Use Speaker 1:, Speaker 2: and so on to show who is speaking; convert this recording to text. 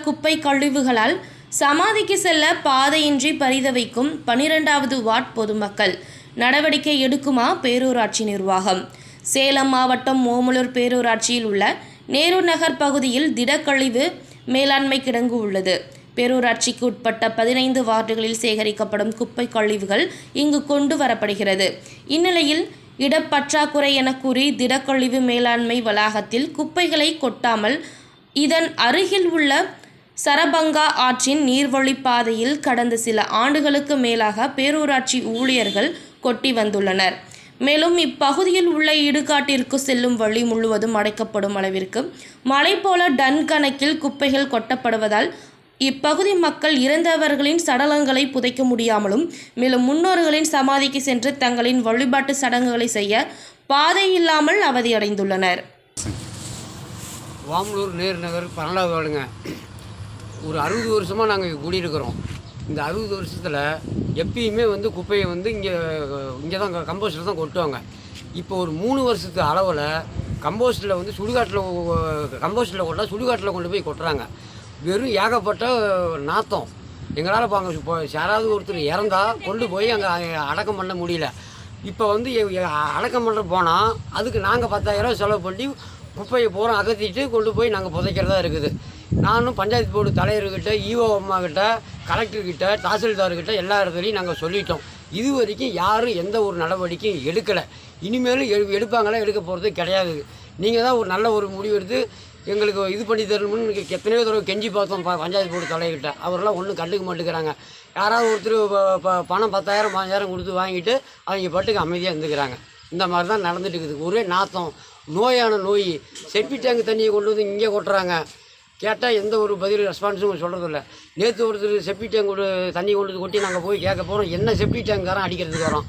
Speaker 1: குப்பை கழிவுகளால் சமாதிக்கு செல்ல பாதையின்றி பரிதவிக்கும் பனிரெண்டாவது வார்ட் பொதுமக்கள். நடவடிக்கை எடுக்குமா பேரூராட்சி நிர்வாகம்? சேலம் மாவட்டம் ஓமலூர் பேரூராட்சியில் உள்ள நேரு நகர் பகுதியில் திடக்கழிவு மேலாண்மை கிடங்கு உள்ளது. பேரூராட்சிக்கு உட்பட்ட பதினைந்து வார்டுகளில் சேகரிக்கப்படும் குப்பை கழிவுகள் இங்கு கொண்டு வரப்படுகிறது. இந்நிலையில் இடப்பற்றாக்குறை என கூறி திடக்கழிவு மேலாண்மை வளாகத்தில் குப்பைகளை கொட்டாமல் இதன் அருகில் உள்ள சரபங்கா ஆற்றின் நீர்வழிப் பாதையில் கடந்த சில ஆண்டுகளுக்கு மேலாக பேரூராட்சி ஊழியர்கள் கொட்டி வந்துள்ளனர். மேலும் இப்பகுதியில் உள்ள இடுகாட்டிற்கு செல்லும் வழி முழுவதும் அடைக்கப்படும் அளவிற்கு மழை போல டன் கணக்கில் குப்பைகள் கொட்டப்படுவதால் இப்பகுதி மக்கள் இறந்தவர்களின் சடலங்களை புதைக்க முடியாமலும் மேலும் முன்னோர்களின் சமாதிக்கு சென்று தங்களின் வழிபாட்டு சடங்குகளை செய்ய பாதை இல்லாமல் அவதியடைந்துள்ளனர்.
Speaker 2: வாமலூர் நேரு நகர் பன்னெண்டாவது வார்டுங்க. ஒரு அறுபது வருஷமாக நாங்கள் குடியிருக்கிறோம். இந்த அறுபது வருஷத்தில் எப்பயுமே வந்து குப்பையை வந்து இங்கே இங்கே தான் கம்போஸ்டில் தான் கொட்டுவாங்க. இப்போ ஒரு மூணு வருஷத்து அளவில் கம்போஸ்டில் வந்து சுடுகாட்டில் கம்போஸ்டில் கொண்டா சுடுகாட்டில் கொண்டு போய் கொட்டுறாங்க. வெறும் ஏகப்பட்ட நாத்தம். எங்களால் இப்போ அங்கே இப்போ யாராவது ஒருத்தர் இறந்தால் கொண்டு போய் அங்கே அடக்கம் பண்ண முடியல. இப்போ வந்து எ- அடக்கம் பண்ணுற போனால் அதுக்கு நாங்கள் பத்தாயிரம் செலவு பண்ணி குப்பையை பூரா அகற்றிட்டு கொண்டு போய் நாங்கள் புதைக்கிறதா இருக்குது. நானும் பஞ்சாயத்து போர்டு தலைவர்கிட்ட ஈஓ அம்மாக்கிட்ட கலெக்டர்கிட்ட தாசில்தார்கிட்ட எல்லா இடத்துலையும் நாங்கள் சொல்லிட்டோம். இது வரைக்கும் யாரும் எந்த ஒரு நடவடிக்கையும் எடுக்கலை. இனிமேலும் எடு எடுப்பாங்களா எடுக்க போகிறது கிடையாது. நீங்கள் தான் ஒரு நல்ல ஒரு முடிவு எடுத்து எங்களுக்கு இது பண்ணி தரணும்னு எத்தனையோ தடவை கெஞ்சி பார்த்தோம் ப- பஞ்சாயத்து போர்டு தலைவர்கிட்ட. அவரெல்லாம் ஒன்றும் கண்டுக்க மாட்டேங்கிறாங்க. யாராவது ஒருத்தர் ப- பணம் பத்தாயிரம் பாஞ்சாயிரம் கொடுத்து வாங்கிட்டு அவங்க பாட்டுக்கு அமைதியாக இருந்துக்கிறாங்க. இந்த மாதிரி தான் நடந்துட்டு இருக்குது ஒரே நாத்தம். நோயான நோய். செப்பி டேங்க் தண்ணியை கொண்டு வந்து இங்கே கொட்டுறாங்க. கேட்டால் எந்த ஒரு பதில் ரெஸ்பான்ஸும் சொல்கிறதில்ல நேற்று ஒருத்தர் செப்பி டேங்க் ஒரு தண்ணி கொண்டு வந்து கொட்டி நாங்கள் போய் கேட்க போகிறோம் என்ன செப்பி டேங்க்காரன் அடிக்கிறதுக்கு வரோம்